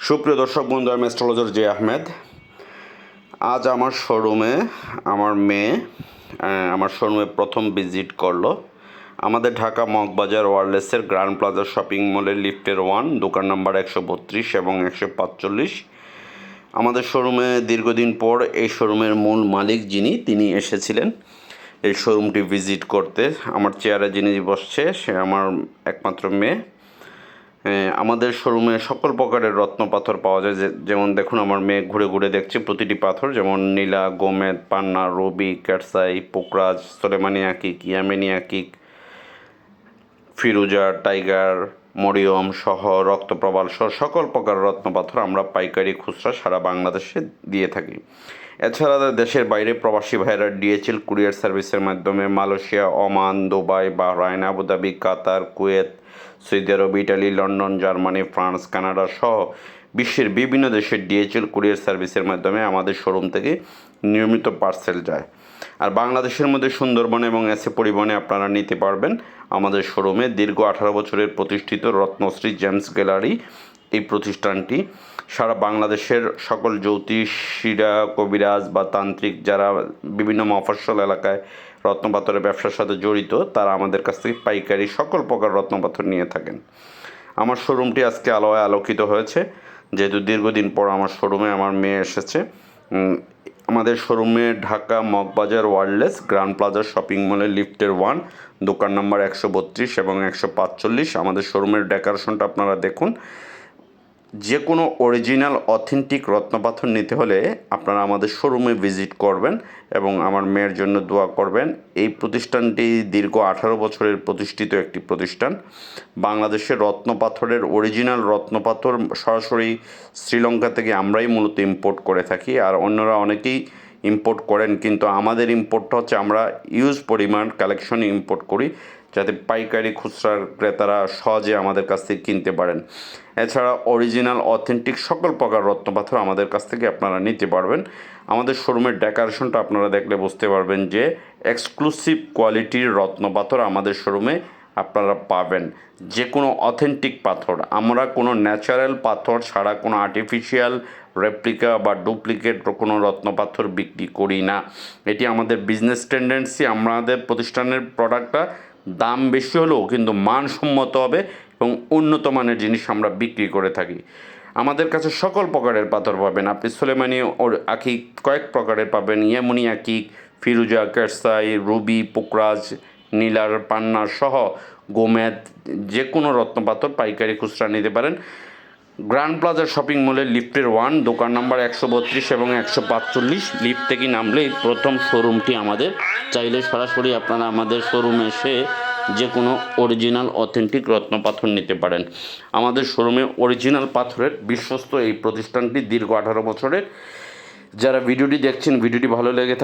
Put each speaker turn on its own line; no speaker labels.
সুপ্রিয় দর্শক বন্ধু, আমি অ্যাস্ট্রোলজার জে আহমেদ। আজ আমার শোরুমে আমার মেয়ে আমার শোরুমে প্রথম ভিজিট করল। আমাদের ঢাকা মগবাজার ওয়ারলেসের গ্র্যান্ড প্লাজা শপিং মলের লিফটের ওয়ান দোকান নাম্বার একশো বত্রিশ এবং একশো পাঁচচল্লিশ। আমাদের শোরুমে দীর্ঘদিন পর এই শোরুমের মূল মালিক যিনি, তিনি এসেছিলেন এই শোরুমটি ভিজিট করতে। আমার চেয়ারে যিনি বসছে, সে আমার একমাত্র মেয়ে। আমাদের শোরুমে সকল প্রকারের রত্ন পাথর পাওয়া যায়। যেমন দেখুন, আমার মেয়ে ঘুরে ঘুরে দেখছে প্রতিটি পাথর। যেমন নীলা, গোমেদ, পান্না, রবি ক্যাটসাই পোকরাজ, সোলেমানি আকিক, ইয়ামেনি আকিক, ফিরুজা, টাইগার, মরিয়ম সহ রক্তপ্রবাল সহ সকল প্রকার রত্ন পাথর আমরা পাইকারি খুচরা সারা বাংলাদেশে দিয়ে থাকি। এছাড়া দেশের বাইরে প্রবাসী ভাইরা ডিএচএল কুরিয়ার সার্ভিসের মাধ্যমে Malaysia, Oman, Dubai, Bahrain, Abu Dhabi, Qatar, Kuwait, Saudi আরব, Italy, London, Germany, France, Canada সহ বিশ্বের বিভিন্ন দেশের ডিএচএল কুরিয়ার সার্ভিসের মাধ্যমে আমাদের শোরুম থেকে নিয়মিত পার্সেল যায়। আর বাংলাদেশের মধ্যে সুন্দরবন এবং এসে পরিবহনে আপনারা নিতে পারবেন আমাদের শোরুমে দীর্ঘ আঠারো বছরের প্রতিষ্ঠিত রত্নশ্রী জেমস গ্যালারি এই প্রতিষ্ঠানটি। সারা বাংলাদেশের সকল জ্যোতিষীরা, কবিরাজ বা তান্ত্রিক যারা বিভিন্ন মফস্বল এলাকায় রত্নপাথরের ব্যবসার সাথে জড়িত, তারা আমাদের কাছ থেকে পাইকারি সকল প্রকার রত্নপাথর নিয়ে থাকেন। আমার শোরুমটি আজকে আলোয় আলোকিত হয়েছে। যেহেতু দীর্ঘদিন পর আমার শোরুমে আমার মেয়ে এসেছে আমাদের শোরুমে Dhaka Moghbazar wireless grand plaza shopping মলের লিফটের ওয়ান, দোকান নম্বর একশো বত্রিশ এবং একশো পাঁচচল্লিশ। আমাদের শোরুমের ডেকোরেশনটা আপনারা দেখুন। যে কোনো অরিজিনাল অথেন্টিক রত্নপাথর নিতে হলে আপনারা আমাদের শোরুমে ভিজিট করবেন এবং আমার মেয়ের জন্য দোয়া করবেন। এই প্রতিষ্ঠানটি দীর্ঘ আঠারো বছরের প্রতিষ্ঠিত একটি প্রতিষ্ঠান। বাংলাদেশের রত্নপাথরের অরিজিনাল রত্নপাথর সরাসরি শ্রীলঙ্কা থেকে আমরাই মূলত ইম্পোর্ট করে থাকি। আর অন্যরা অনেকেই ইম্পোর্ট করেন, কিন্তু আমাদের ইম্পোর্টটা হচ্ছে আমরা ইউজ পরিমাণ কালেকশন ইম্পোর্ট করি। যাতে পাইকারি খুচরার ক্রেতারা সহজে আমাদের কাছ থেকে কিনতে পারেন। এছাড়া অরিজিনাল অথেন্টিক সকল প্রকার রত্নপাথর আমাদের কাছ থেকে আপনারা নিতে পারবেন। আমাদের শোরুমের ডেকোরেশনটা আপনারা দেখলে বুঝতে পারবেন যে এক্সক্লুসিভ কোয়ালিটির রত্নপাথর আমাদের শোরুমে আপনারা পাবেন। যে কোনো অথেন্টিক পাথর। আমরা কোনো ন্যাচারাল পাথর ছাড়া কোনো আর্টিফিশিয়াল রেপ্লিকা বা ডুপ্লিকেট কোনো রত্ন পাথর বিক্রি করি না। এটি আমাদের বিজনেস টেন্ডেন্সি আমাদের প্রতিষ্ঠানের প্রোডাক্টটা দাম বেশি হলেও কিন্তু মানসম্মত হবে এবং উন্নত মানের জিনিস আমরা বিক্রি করে থাকি। আমাদের কাছে সকল প্রকারের পাথর পাবেন। আপনি সোলেমানি ওর আকিক কয়েক প্রকারের পাবেন। ইয়ামুনি আকিক ফিরুজা, কেরসাই, রুবি, পুকরাজ, নীলার পান্না সহ গোমেদ যে কোনো রত্নপাথর, পাইকারি খুচরা নিতে পারেন। গ্র্যান্ড প্লাজা শপিং মলের লিফটের ওয়ান, দোকান নাম্বার একশো বত্রিশ এবং একশো পাঁচচল্লিশ। লিফট থেকে নামলেই প্রথম শোরুমটি আমাদের? চাইলে সরাসরি আপনারা আমাদের শোরুমে এসে যে কোনো অরিজিনাল, অথেন্টিক রত্নপাথর নিতে পারেন। আমাদের শোরুমে অরিজিনাল পাথরের বিশ্বস্ত এই প্রতিষ্ঠানটি দীর্ঘ আঠারো বছরের। যারা ভিডিওটি দেখছেন, ভিডিওটি ভালো লেগে থাকে